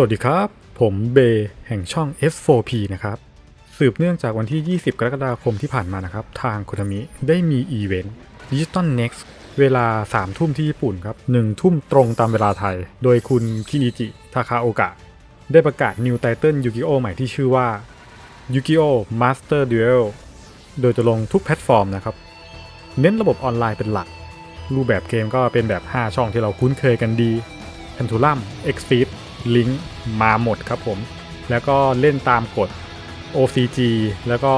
สวัสดีครับ ผมเบย์แห่งช่อง S4P นะครับ สืบเนื่องจากวันที่ 20 กรกฎาคมที่ผ่านมานะครับ ทางคุทามิได้มีอีเวนต์ Digital Next เวลา 3 ทุ่มที่ญี่ปุ่นครับ 1 ทุ่มตรงตามเวลาไทย โดยคุณคินิจิ ทาคาโอกะ ได้ประกาศ New Title Yu-Gi-Oh! ใหม่ที่ชื่อว่า Yu-Gi-Oh! Master Duel โดยจะลงทุกแพลตฟอร์มนะครับ เน้นระบบออนไลน์เป็นหลัก รูปแบบเกมก็เป็นแบบ 5 ช่องที่เราคุ้นเคยกันดี p e n t u l u m Exceed Link มาหมดครับผม แล้วก็เล่นตามกฎ OCG แล้วก็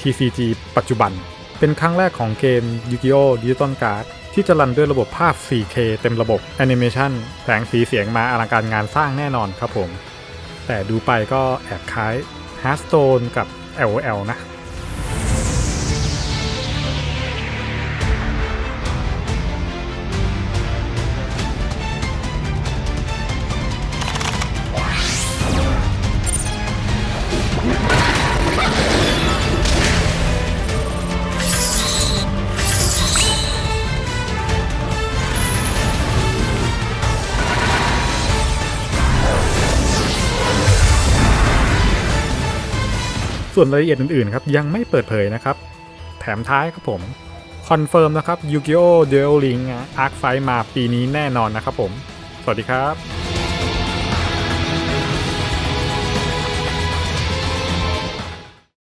TCG ปัจจุบัน เป็นครั้งแรกของเกม Yu-Gi-Oh! Digital Card ที่จะรันด้วยระบบ ภาพ 4K เต็มระบบ Animation แสงสีเสียงมาอลังการงานสร้างแน่นอนครับผม แต่ดูไปก็แอบคล้าย Hearthstone กับ LOL นะ ส่วนรายละเอียดอื่นๆครับยังไม่เปิดเผยนะครับ แถมท้ายครับผมคอนเฟิร์มนะครับ Yu-Gi-Oh! Duel Link Arc Fight มาปีนี้แน่นอนนะครับผม สวัสดีครับ